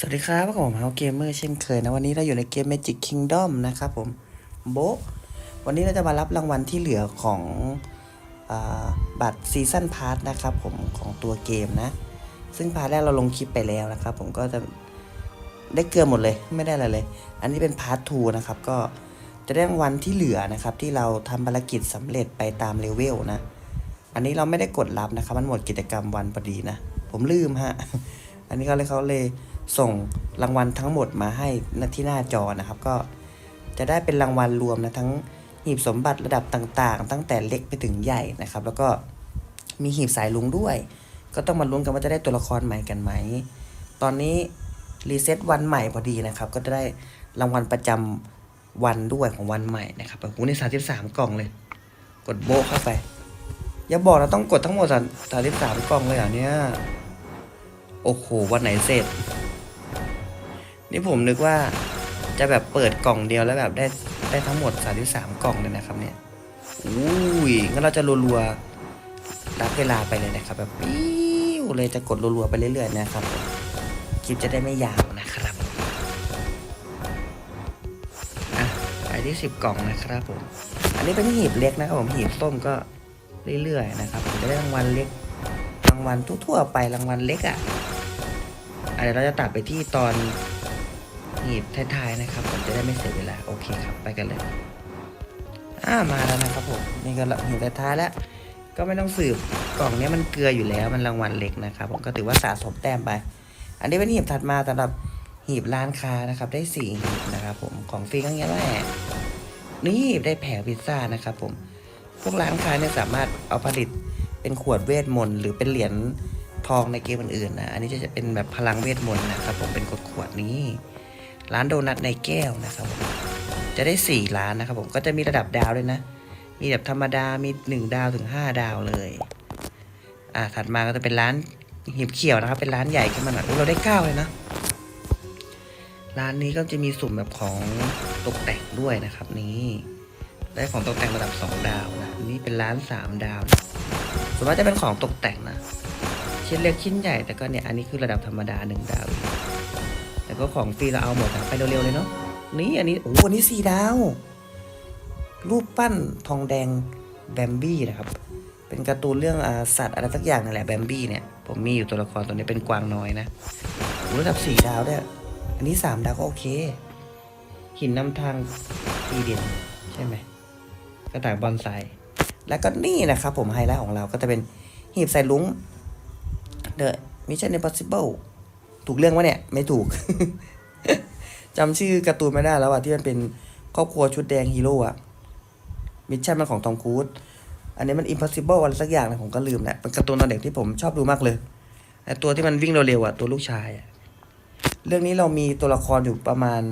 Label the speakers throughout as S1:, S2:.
S1: สวัสดีครับพวกผมเฮาเกมเมอร์เช่นเคยนะวันนี้เราอยู่ในเกม Magic Kingdom นะครับผมโบวันนี้เราจะมารับรางวัลที่เหลือของอบัตรซีซันพาร์ทนะครับผมของตัวเกมนะ ซึ่งพาร์ทแรกเราลงคลิปไปแล้วนะครับ ผมก็จะได้เกลือหมดเลยไม่ได้อะไรเลย อันนี้เป็นพาร์ท2นะครับก็จะได้รางวัลที่เหลือนะครับ ที่เราทำภารกิจสำเร็จไปตามเลเวลนะ อันนี้เราไม่ได้กดรับนะครับ มันหมดกิจกรรมวันพอดีนะ ผมลืมฮะอันนี้ก็เลยเขาเลย ส่งรางวัลทั้งหมดมาให้ณที่หน้าจอนะครับ ก็จะได้เป็นรางวัลรวมนะทั้งหีบสมบัติระดับต่างๆ ตั้งแต่เล็กไปถึงใหญ่นะครับ แล้วก็มีหีบสายลุงด้วย ก็ต้องมาลุ้นกันว่าจะได้ตัวละครใหม่กันไหม ตอนนี้รีเซ็ตวันใหม่พอดีนะครับ ก็จะได้รางวัลประจำวันด้วยของวันใหม่นะครับโอ้โหนี่สามสิบสามกล่องเลย กดโบะเข้าไป อย่าบอกนะต้องกดทั้งหมดสามสิบสามกล่องเลยเหรอะเนี่ย โอ้โห วันไหนเสร็จ นี่ผมนึกว่าจะแบบเปิดกล่องเดียวแล้วแบบได้ได้ทั้งหมด 33 กล่องเลยนะครับเนี่ยอุ้ยงั้นเราจะรัวๆรับเวลาไปเลยนะครับ แบบปิ้วเลยจะกดรัวๆไปเรื่อยๆนะครับ คลิปจะได้ไม่ยาวนะครับอะไปที่10 กล่องนะครับผมอันนี้เป็นหีบเล็กนะครับผมหีบส้มก็เรื่อยๆนะครับผมจะได้รางวัลเล็กรางวัลทั่วๆไปรางวัลเล็กอะ่ะอะเดี๋ยวเราจะตัดไปที่ตอน หีบท้ายๆนะครับผมจะได้ไม่เสียเวลาโอเคครับไปกันเลยอ่ามาแล้วนะครับผมนี่ก็หีบท้ายแล้วก็ไม่ต้องสืบกล่องนี้มันเกลืออยู่แล้วมันรางวัลเล็กนะครับผมก็ถือว่าสะสมแต้มไป อันนี้เป็นหีบถัดมาสำหรับหีบร้านค้านะครับได้สี่หีบนะครับผมของฟรีก็เงี้ยแหละนี่ได้แผงพิซซ่านะครับผมพวกร้านค้าเนี่ยสามารถเอาผลิตเป็นขวดเวทมนต์หรือเป็นเหรียญทองในเกมอื่นๆนะอันนี้จะเป็นแบบพลังเวทมนต์นะครับผมเป็นขวดขวดนี้ ร้านโดนัทในแก้วนะครับ จะได้สี่ร้านนะครับผมก็จะมีระดับดาวด้วยนะ มีแบบธรรมดามีหนึ่งดาวถึงห้าดาวเลย อ่าถัดมาก็จะเป็นร้านหีบเขียวนะครับ เป็นร้านใหญ่ขึ้นมาหน่อยอุ๊ยเราได้เก้าเลยนะร้านนี้ก็จะมีสุ่มแบบของตกแต่งด้วยนะครับ นี่ได้ของตกแต่งระดับ 2 ดาวนะนี่เป็นร้าน 3 ดาวนะส่วนมากจะเป็นของตกแต่งนะชิ้นเล็กชิ้นใหญ่แต่ก็เนี่ยอันนี้คือระดับธรรมดา 1 ดาว ก็ของฟรีเราเอาหมดอะไปเร็วๆเลยเนาะนี่อันนี้โอ้โหอันนี้4ดาว รูปปั้นทองแดงแบมบี้นะครับ เป็นการ์ตูนเรื่องอสัตว์อะไรสักอย่างนั่นแหละแบมบี้เนี่ย ผมมีอยู่ตัวละครตัวนี้เป็นกวางน้อยนะโอ้โหระดับ4ดาวด้วยอันนี้3ดาวก็โอเค หินนำทางดีเด่นใช่ไหมกระถางบอนไซแล้วก็นี่นะครับผมไฮไลท์ของเราก็จะเป็นหีบใส่ลุง The Mission Impossible ถูกเรื่องวะเนี่ย ไม่ถูกจำชื่อการ์ตูนไม่ได้แล้วอะที่มันเป็นครอบครัวชุดแดงฮีโร่อะมิชชั่นมันของทอมครูซอันนี้มัน Impossible อะไรสักอย่างนะผมก็ลืมแหละเป็นการ์ตูนตอนเด็กที่ผมชอบดูมากเลยแต่ตัวที่มันวิ่งเร็วๆอะตัวลูกชายอะเรื่องนี้เรามีตัวละครอยู่ประมาณ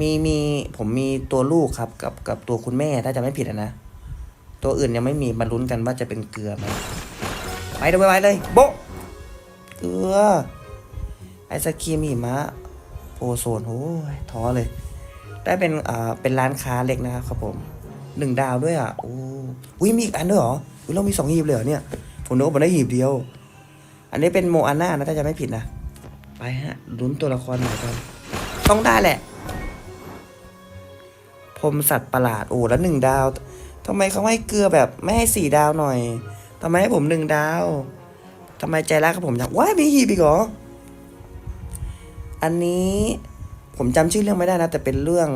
S1: มีมีผมมีตัวลูกครับ กับกับตัวคุณแม่ถ้าจะไม่ผิดอะนะ ตัวอื่นยังไม่มีมาลุ้นกันว่าจะเป็นเกลือไหมไปเดี๋ยวไปเลยโบะ เกลือ ไอศครีมหิมะโอโซนโอ้ยท้อเลย ได้เป็นอ่าเป็นร้านค้าเล็กนะครับครับผมหนึ่งดาวด้วยอะโอ้อุ้ยมีอีกอันด้วยเหรออุ้ยเรามีสองหีบเลยเหรอเนี่ยผมนึกว่าผมได้หีบเดียว อันนี้เป็นโมอาน่านะถ้าจะไม่ผิดนะไปฮะลุ้นตัวละครหม่อยกันต้องได้แหละพรมสัตว์ประหลาดโอ้แล้วหนึ่งดาวทำไมเขาให้เกลือแบบไม่ให้สี่ดาวหน่อยทำไมให้ผมหนึ่งดาว ทำไมใจรักกับผมจังว้ายมีหีบอีกเหรอ อันนี้ผมจำชื่อเรื่องไม่ได้นะ แต่เป็นเรื่อง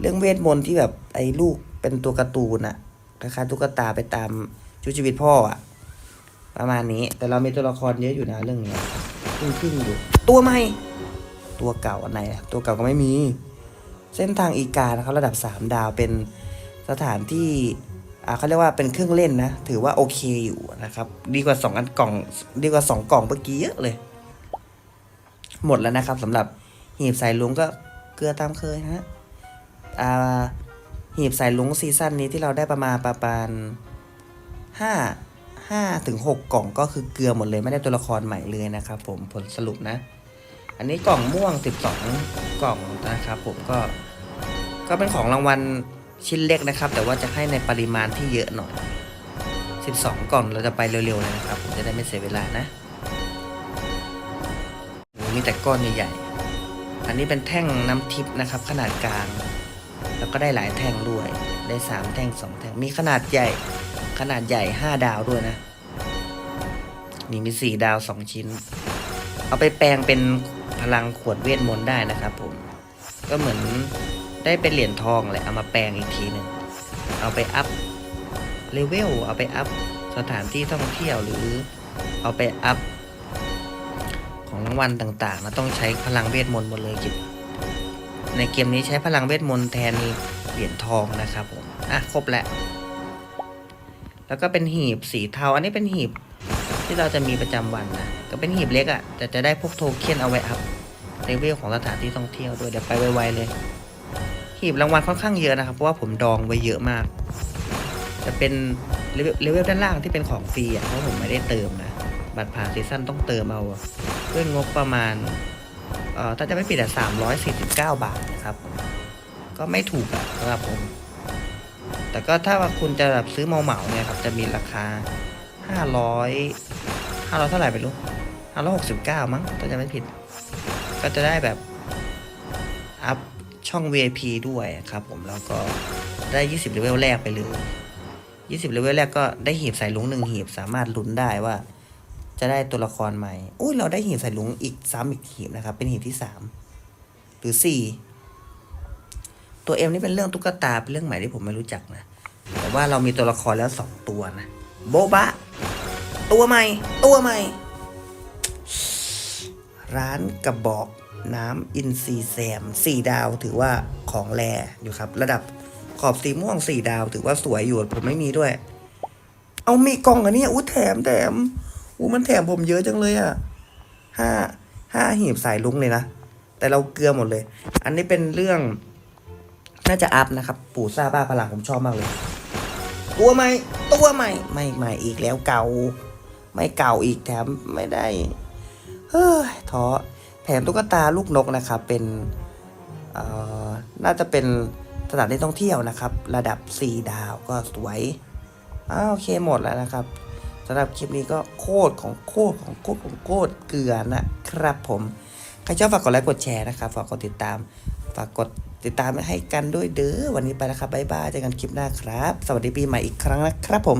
S1: เรื่องเวทมนต์ที่แบบไอ้ลูกเป็นตัวการ์ตูนอะคล้ายๆตุ๊กตาไปตามชุดชีวิตพ่ออะประมาณนี้ แต่เรามีตัวละครเยอะอยู่นะเรื่องนี้ครึ่งๆอยู่ ตัวใหม่ ตัวเก่าอันไหนตัวเก่าก็ไม่มี เส้นทางอีกานะครับระดับ 3 ดาวเป็นสถานที่ เขาเรียกว่าเป็นเครื่องเล่นนะ ถือว่าโอเคอยู่นะครับ ดีกว่า2อันกล่อง ดีกว่า 2 กล่องเมื่อกี้เยอะเลย หมดแล้วนะครับสำหรับหีบสายลุงก็เกลือตามเคยฮะอ่าหีบสายลุงซีซั่นนี้ที่เราได้ประมาณประมาณห้าห้าถึงหกกล่องก็คือเกลือหมดเลยไม่ได้ตัวละครใหม่เลยนะครับ ผมผลสรุปนะ อันนี้กล่องม่วง12กล่องนะครับ ผมก็ ก็เป็นของรางวัล ชิ้นเล็กนะครับ แต่ว่าจะให้ในปริมาณที่เยอะหน่อย 12 กล่องเราจะไปเร็วๆเลยนะครับผมจะได้ไม่เสียเวลานะมีแต่ก้อนใหญ่ๆ อันนี้เป็นแท่งน้ำทิพย์นะครับ ขนาดกลาง แล้วก็ได้หลายแท่งด้วย ได้สามแท่งสองแท่ง มีขนาดใหญ่ ขนาดใหญ่ห้าดาวด้วยนะ นี่มีสี่ดาวสองชิ้น เอาไปแปลงเป็นพลังขวดเวทมนต์ได้นะครับผม ก็เหมือน ได้เป็นเหรียญทองแหละเอามาแปลงอีกทีหนึ่งเอาไปอัพเลเวลเอาไปอัพสถานที่ท่องเที่ยวหรือเอาไปอัพของรางวัลต่างๆนะต้องใช้พลังเวทมนต์หมดเลยกิจในเกมนี้ใช้พลังเวทมนต์แทนเหรียญทองนะครับผมอะครบแล้วแล้วก็เป็นหีบสีเทาอันนี้เป็นหีบที่เราจะมีประจำวันนะก็เป็นหีบเล็กอะ่ะแต่จะได้พวกโทเค็นเอาไว้อัพเลเวลของสถานที่ท่องเที่ยวด้วยเดี๋ยวไปไวๆเลย หีบรางวัลค่อนข้างเยอะนะครับ เพราะว่าผมดองไว้เยอะมาก จะเป็นเลเวลด้านล่างที่เป็นของฟรีอะเพราะผมไม่ได้เติมนะ บัตรผ่านซีซั่นต้องเติมเอาด้วยงบประมาณเอ่อถ้าจะไม่ผิดอะสามร้อยสี่สิบเก้าบาทนะครับ ก็ไม่ถูกอะสำหรับผม แต่ก็ถ้าว่าคุณจะแบบซื้อเหมาเนี่ยครับ จะมีราคาห้าร้อยห้าร้อยเท่าไหร่ไปรู้ห้าร้อยหกสิบเก้ามั้งถ้าจะไม่ผิด ก็จะได้แบบอัพ ช่อง VIP ด้วยครับผมแล้วก็ได้ 20เลเวลแรกไปเลย20เลเวลแรกก็ได้หีบใส่ลุงหนึ่งหีบสามารถลุ้นได้ว่า จะได้ตัวละครใหม่อุ้ยเราได้หีบใส่ลุงอีกซ้ำอีกหีบนะครับ เป็นหีบที่สามหรือสี่ตัวเอ็มนี่เป็นเรื่องตุ๊กตาเป็นเรื่องใหม่ที่ผมไม่รู้จักนะแต่ว่าเรามีตัวละครแล้วสองตัวนะโบบะ ตัวใหม่ ตัวใหม่ ร้านกระบอก น้ำอินซีแซมสี่ดาวถือว่าของแรอยู่ครับ ระดับขอบสีม่วงสี่ดาว ถือว่าสวยอยู่ผมไม่มีด้วย เอามีกล่องอันนี้อู้แถมแถมอู้มันแถมผมเยอะจังเลยอะห้าห้าหีบสายลุงเลยนะ แต่เราเกลือหมดเลย อันนี้เป็นเรื่อง น่าจะอัพนะครับ ปู่ซาบ้าพลังผมชอบมากเลย ตัวใหม่ ตัวใหม่ ไม่ใหม่อีกแล้วเก่า ไม่เก่าอีกแถมไม่ได้ เฮ้ยท้อ แถมตุ๊กตาลูกนกนะครับเป็นน่าจะเป็นสถานที่ท่องเที่ยวนะครับ ระดับ 4 ดาวก็สวยอ้าวโอเคหมดแล้วนะครับสำหรับคลิปนี้ก็โคตรของโคตรของโคตรของโคตรเกลือนะครับผมใครชอบฝากกดไลค์กดแชร์นะครับฝากกดติดตามฝากกดติดตามให้กันด้วยเด้อวันนี้ไปแล้วครับบ๊ายบายเจอกันคลิปหน้าครับ สวัสดีปีใหม่อีกครั้งนะครับผม